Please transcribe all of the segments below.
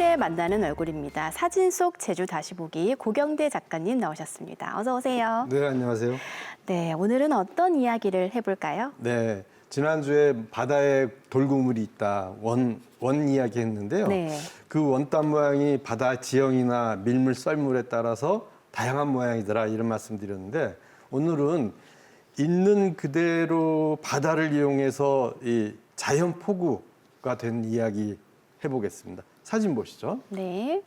수요일에 만나는 얼굴입니다. 사진 속 제주 다시 보기 고경대 작가님 나오셨습니다. 어서 오세요. 네, 안녕하세요. 네, 오늘은 어떤 이야기를 해볼까요? 네, 지난주에 바다에 돌고물이 있다 원, 원 이야기 했는데요. 네. 그 원단 모양이 바다 지형이나 밀물 썰물에 따라서 다양한 모양이더라 이런 말씀 드렸는데 오늘은 있는 그대로 바다를 이용해서 이 자연 포구가 된 이야기 해보겠습니다. 사진 보시죠. 네.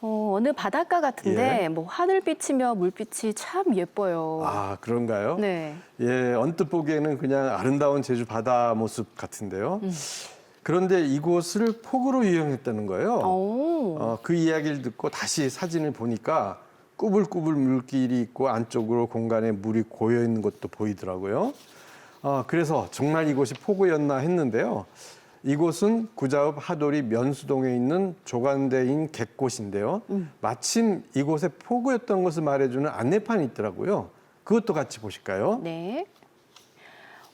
어, 어느 바닷가 같은데 예. 뭐 하늘빛이며 물빛이 참 예뻐요. 아, 그런가요? 네. 예, 언뜻 보기에는 그냥 아름다운 제주 바다 모습 같은데요. 그런데 이곳을 폭우로 이용했다는 거예요. 오. 어, 그 이야기를 듣고 다시 사진을 보니까 꾸불꾸불 물길이 있고 안쪽으로 공간에 물이 고여 있는 것도 보이더라고요. 어, 그래서 정말 이곳이 폭우였나 했는데요. 이곳은 구자읍 하도리 면수동에 있는 조간대인 객곳인데요. 마침 이곳에 폭우였던 것을 말해주는 안내판이 있더라고요. 그것도 같이 보실까요? 네.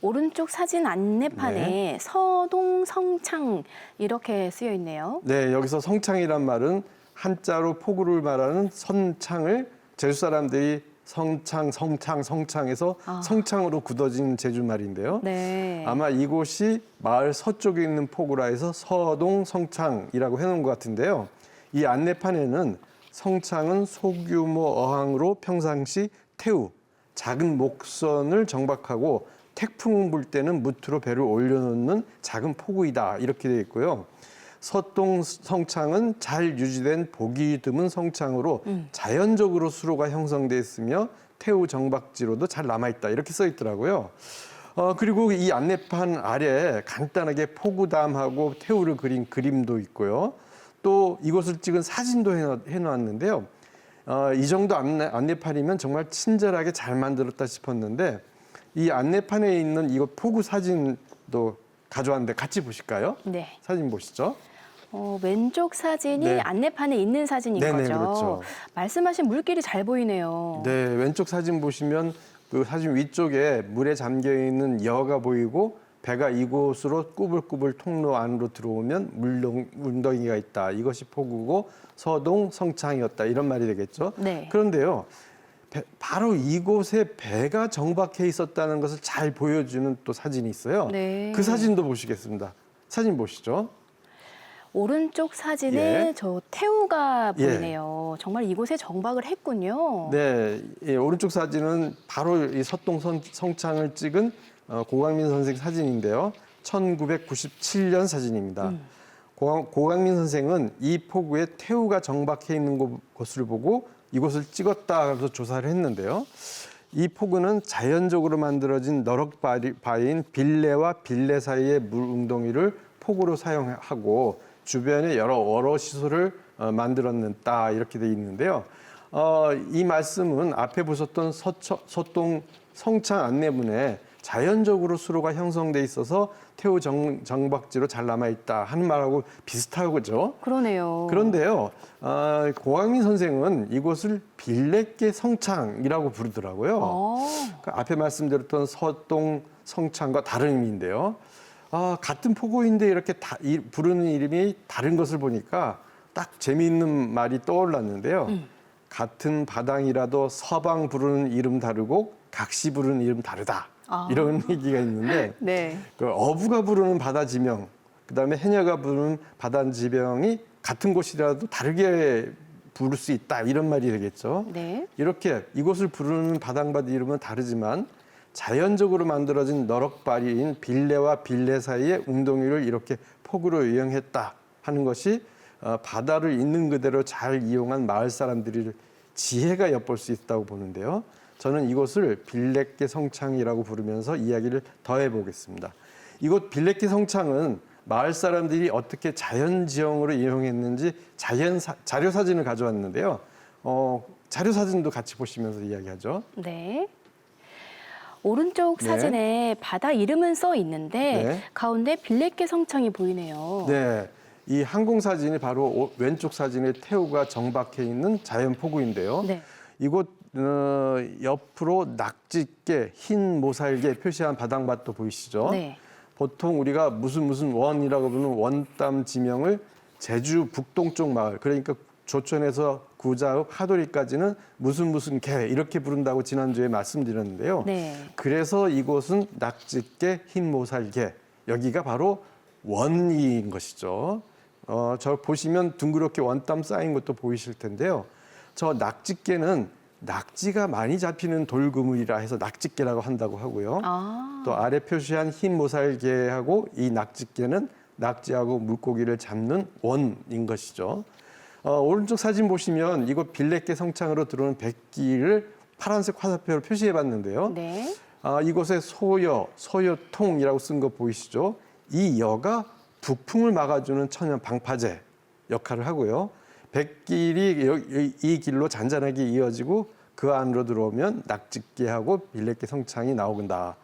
오른쪽 사진 안내판에 서동 성창 이렇게 쓰여 있네요. 네, 여기서 성창이란 말은 한자로 폭우를 말하는 선창을 제주 사람들이 성창, 성창, 성창에서 아. 성창으로 굳어진 제주 말인데요. 네. 아마 이곳이 마을 서쪽에 있는 포구라 해서 서동 성창이라고 해놓은 것 같은데요. 이 안내판에는 성창은 소규모 어항으로 평상시 태우, 작은 목선을 정박하고 태풍 불 때는 무트로 배를 올려놓는 작은 포구이다 이렇게 되어 있고요. 서동 성창은 잘 유지된 보기 드문 성창으로 자연적으로 수로가 형성돼 있으며 태우 정박지로도 잘 남아 있다 이렇게 써 있더라고요. 어, 그리고 이 안내판 아래 간단하게 포구담하고 태우를 그린 그림도 있고요. 또 이곳을 찍은 사진도 해놓- 해놓았는데요. 어, 이 정도 안내, 안내판이면 정말 친절하게 잘 만들었다 싶었는데 이 안내판에 있는 이곳 포구 사진도 가져왔는데 같이 보실까요? 네. 사진 보시죠. 어, 왼쪽 사진이 네. 안내판에 있는 사진인 네네, 거죠. 그렇죠. 말씀하신 물길이 잘 보이네요. 네, 왼쪽 사진 보시면 그 사진 위쪽에 물에 잠겨 있는 여가 보이고 배가 이곳으로 꾸불꾸불 통로 안으로 들어오면 물렁, 문덩이가 있다. 이것이 포구고 서동 성창이었다. 이런 말이 되겠죠. 네. 그런데요. 배- 바로 이곳에 배가 정박해 있었다는 것을 잘 보여주는 또 사진이 있어요. 네. 그 사진도 보시겠습니다. 사진 보시죠. 오른쪽 사진에 예. 저 태우가 예. 보이네요. 정말 이곳에 정박을 했군요. 네, 이 오른쪽 사진은 바로 이 서동 성- 성창을 찍은 어, 고강민 선생 사진인데요. 1997년 사진입니다. 고강, 고강 민 선생은 이 포구에 태우가 정박해 있는 곳- 것을 보고 이곳을 찍었다 그래서 조사를 했는데요. 이 포구는 자연적으로 만들어진 너럭바위인 빌레와 빌레 사이의 물 웅덩이를 포구로 사용하고 주변에 여러 어로 시설을 어, 만들었다 이렇게 돼 있는데요. 어, 이 말씀은 앞에 보셨던 서처, 서동 성창 안내문에 자연적으로 수로가 형성돼 있어서 태우 정, 정박지로 잘 남아 있다 하는 말하고 비슷하죠. 그러네요. 그런데요, 아, 고강민 선생은 이곳을 빌레께 성창이라고 부르더라고요. 어, 그 앞에 말씀드렸던 서동 성창과 다른 의미인데요. 아, 같은 포구인데 이렇게 다, 이, 부르는 이름이 다른 것을 보니까 딱 재미있는 말이 떠올랐는데요. 같은 바당이라도 서방 부르는 이름 다르고 각시 부르는 이름 다르다. 아. 이런 얘기가 있는데 네. 그 어부가 부르는 바다 지명, 그다음에 해녀가 부르는 바다 지명이 같은 곳이라도 다르게 부를 수 있다 이런 말이 되겠죠. 네. 이렇게 이곳을 부르는 바당바다 이름은 다르지만 자연적으로 만들어진 너럭바리인 빌레와 빌레 사이의 웅덩이를 이렇게 폭우로 이용했다 하는 것이 어, 바다를 있는 그대로 잘 이용한 마을 사람들이 지혜가 엿볼 수 있다고 보는데요. 저는 이곳을 빌레께 성창이라고 부르면서 이야기를 더해 보겠습니다. 이곳 빌레께 성창은 마을 사람들이 어떻게 자연 지형으로 이용했는지 자연 사, 자료 사진을 가져왔는데요. 어, 자료 사진도 같이 보시면서 이야기하죠. 네. 오른쪽 네. 사진에 바다 이름은 써 있는데 네. 가운데 빌레께 성창이 보이네요. 네. 이 항공 사진이 바로 오- 왼쪽 사진에 태우가 정박해 있는 자연 포구인데요. 네. 이곳 어, 옆으로 낙지깨, 흰 모살개 표시한 바닥밭도 보이시죠? 네. 보통 우리가 무슨 무슨 원이라고 부르는 원땀 지명을 제주 북동쪽 마을 그러니까 조천에서 구자읍 하도리까지는 무슨 무슨 개 이렇게 부른다고 지난주에 말씀드렸는데요. 네. 그래서 이곳은 낙지개, 흰모살개 여기가 바로 원이인 것이죠. 어, 저 보시면 둥그렇게 원땀 쌓인 것도 보이실 텐데요. 저 낙지개는 낙지가 많이 잡히는 돌그물이라 해서 낙지개라고 한다고 하고요. 아. 또 아래 표시한 흰 모살개하고 이 낙지개는 낙지하고 물고기를 잡는 원인 것이죠. 어, 오른쪽 사진 보시면 이곳 빌레개 성창으로 들어오는 백기를 파란색 화살표로 표시해 봤는데요. 네. 아, 이곳에 소여, 소여통이라고 쓴 거 보이시죠? 이 여가 북풍을 막아주는 천연 방파제 역할을 하고요. 백길이 여- 이- 이 길로 잔잔하게 이어지고 그 안으로 들어오면 낙지개하고 빌레개 성창이 나오긴다.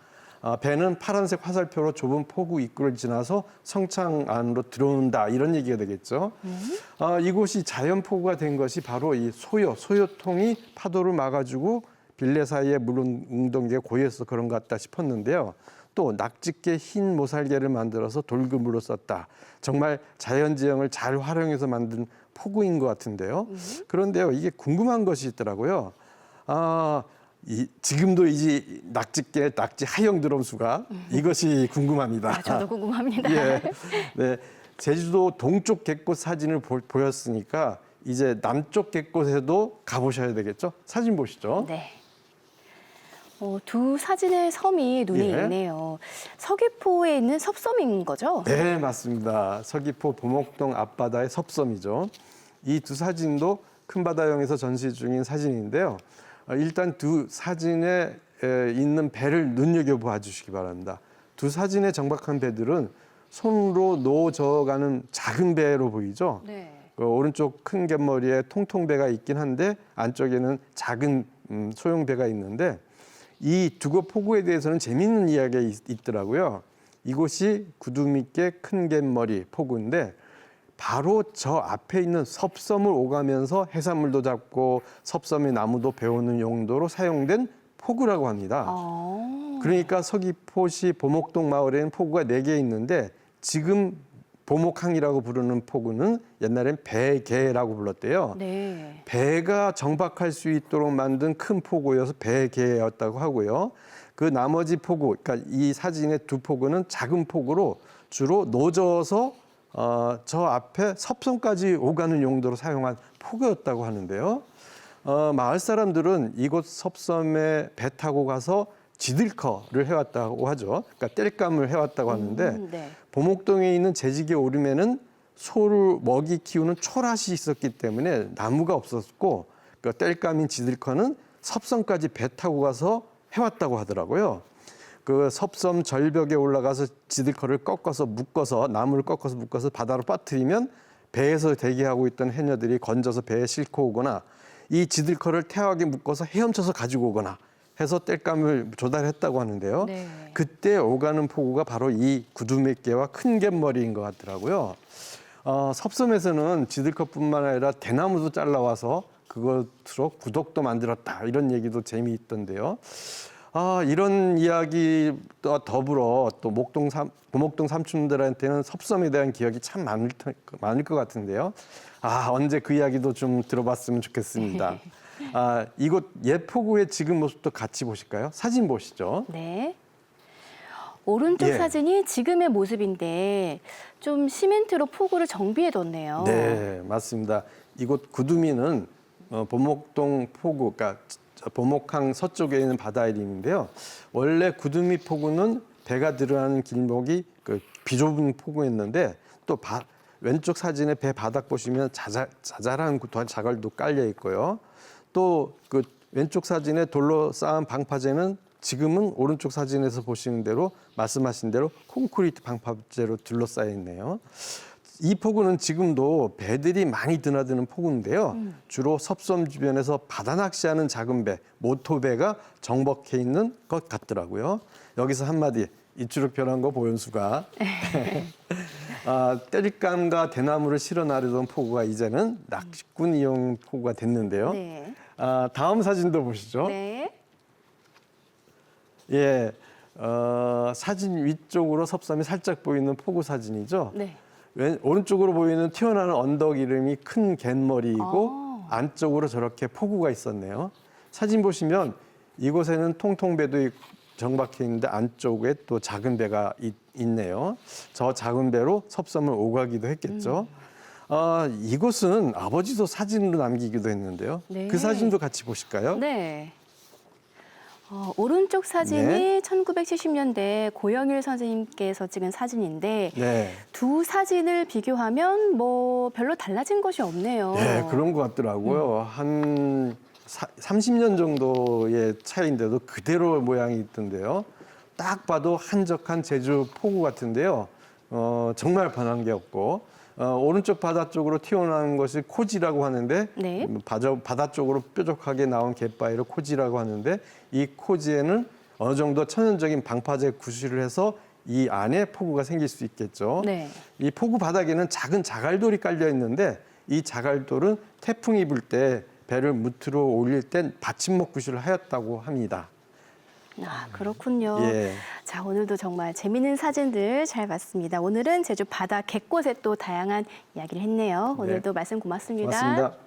아, 배는 파란색 화살표로 좁은 포구 입구를 지나서 성창 안으로 들어온다 이런 얘기가 되겠죠. 아, 이곳이 자연 포구가 된 것이 바로 이 소요, 소요통이 파도를 막아주고 빌레 사이에 물은 웅덩이가 고여서 그런 것 같다 싶었는데요. 또 낙지개 흰 모살개를 만들어서 돌그물로 썼다. 정말 자연 지형을 잘 활용해서 만든 포구인 것 같은데요. 그런데요, 이게 궁금한 것이 있더라고요. 아, 이, 지금도 이제 낙지개, 낙지 하형 드럼수가 이것이 궁금합니다. 아, 저도 궁금합니다. 예. 네. 제주도 동쪽 갯꽃 사진을 보, 보였으니까 이제 남쪽 갯꽃에도 가보셔야 되겠죠? 사진 보시죠. 네. 어, 두 사진의 섬이 눈에 예. 있네요. 서귀포에 있는 섭섬인 거죠? 네, 맞습니다. 서귀포 보목동 앞바다의 섭섬이죠. 이 두 사진도 큰바다형에서 전시 중인 사진인데요. 어, 일단 두 사진에 에, 있는 배를 눈여겨 봐 주시기 바랍니다. 두 사진의 정박한 배들은 손으로 놓져가는 작은 배로 보이죠. 네. 그 오른쪽 큰 갯머리에 통통배가 있긴 한데 안쪽에는 작은 음, 소형 배가 있는데 이 두고 포구에 대해서는 재미있는 이야기가 있, 있더라고요. 이곳이 구두밑개 큰 갯머리 포구인데 바로 저 앞에 있는 섭섬을 오가면서 해산물도 잡고 섭섬의 나무도 베오는 용도로 사용된 포구라고 합니다. 어. 그러니까 서귀포시 보목동 마을에는 포구가 네 개 있는데 지금 보목항이라고 부르는 포구는 옛날엔 배개라고 불렀대요. 네. 배가 정박할 수 있도록 만든 큰 포구여서 배개였다고 하고요. 그 나머지 포구, 그러니까 이 사진의 두 포구는 작은 포구로 주로 노져서 어, 저 앞에 섭섬까지 오가는 용도로 사용한 포구였다고 하는데요. 어, 마을 사람들은 이곳 섭섬에 배 타고 가서 지들커를 해왔다고 하죠. 그러니까 땔감을 해왔다고 하는데 음, 네. 보목동에 있는 재직의 오름에는 소를 먹이 키우는 초라시 있었기 때문에 나무가 없었고 그 땔감인 지들커는 섭섬까지 배 타고 가서 해왔다고 하더라고요. 그 섭섬 절벽에 올라가서 지들커를 꺾어서 묶어서 나무를 꺾어서 묶어서 바다로 빠뜨리면 배에서 대기하고 있던 해녀들이 건져서 배에 싣고 오거나 이 지들커를 태하게 묶어서 헤엄쳐서 가지고 오거나 해서 땔감을 조달했다고 하는데요. 네. 그때 오가는 포구가 바로 이 구두맥개와 큰 갯머리인 것 같더라고요. 어, 섭섬에서는 지들컷뿐만 아니라 대나무도 잘라와서 그것으로 구독도 만들었다 이런 얘기도 재미있던데요. 아, 이런 이야기와 더불어 또 목동 삼, 보목동 삼촌들한테는 섭섬에 대한 기억이 참 많을, 테- 많을 것 같은데요. 아, 언제 그 이야기도 좀 들어봤으면 좋겠습니다. 아, 이곳 예포구의 지금 모습도 같이 보실까요? 사진 보시죠. 네. 오른쪽 예. 사진이 지금의 모습인데 좀 시멘트로 포구를 정비해 뒀네요. 네, 맞습니다. 이곳 구두미는 어, 보목동 포구, 그러니까 저- 보목항 서쪽에 있는 바다 이름인데요. 원래 구두미 포구는 배가 들어가는 길목이 그 비좁은 포구였는데 또 바- 왼쪽 사진에 배 바닥 보시면 자자, 자잘한 구- 자갈도 깔려 있고요. 또 그 왼쪽 사진에 돌로 쌓은 방파제는 지금은 오른쪽 사진에서 보시는 대로 말씀하신 대로 콘크리트 방파제로 둘러싸여 있네요. 이 포구는 지금도 배들이 많이 드나드는 포구인데요. 주로 섭섬 주변에서 바다 낚시하는 작은 배, 모토배가 정박해 있는 것 같더라고요. 여기서 한마디 입주로 변한 거 보현수가 아, 땔감과 대나무를 실어 나르던 포구가 이제는 낚시꾼 이용 포구가 됐는데요. 네. 아, 다음 사진도 보시죠. 네. 예, 어, 사진 위쪽으로 섭섬이 살짝 보이는 포구 사진이죠. 네. 왼, 오른쪽으로 보이는 튀어나오는 언덕 이름이 큰 갯머리이고 아. 안쪽으로 저렇게 폭우가 있었네요. 사진 보시면 이곳에는 통통배도 있- 정박해 있는데 안쪽에 또 작은 배가 있, 있네요. 저 작은 배로 섭섬을 오가기도 했겠죠. 아, 이곳은 아버지도 사진으로 남기기도 했는데요. 네. 그 사진도 같이 보실까요? 네. 어, 오른쪽 사진이 네. 1970년대 고영일 선생님께서 찍은 사진인데 네. 두 사진을 비교하면 뭐 별로 달라진 것이 없네요. 네, 그런 것 같더라고요. 한 사, 30년 정도의 차이인데도 그대로 모양이 있던데요. 딱 봐도 한적한 제주 포구 같은데요. 어, 정말 변한 게 없고 어, 오른쪽 바다 쪽으로 튀어나온 것이 코지라고 하는데 네. 음, 바저, 바다 쪽으로 뾰족하게 나온 갯바위를 코지라고 하는데 이 코지에는 어느 정도 천연적인 방파제 구실을 해서 이 안에 폭우가 생길 수 있겠죠. 네. 이 포구 바닥에는 작은 자갈돌이 깔려 있는데 이 자갈돌은 태풍이 불 때 배를 무트로 올릴 땐 받침목 구실을 하였다고 합니다. 아, 그렇군요. 예. 자, 오늘도 정말 재미있는 사진들 잘 봤습니다. 오늘은 제주 바다 갯곳에 또 다양한 이야기를 했네요. 오늘도 말씀 고맙습니다. 고맙습니다.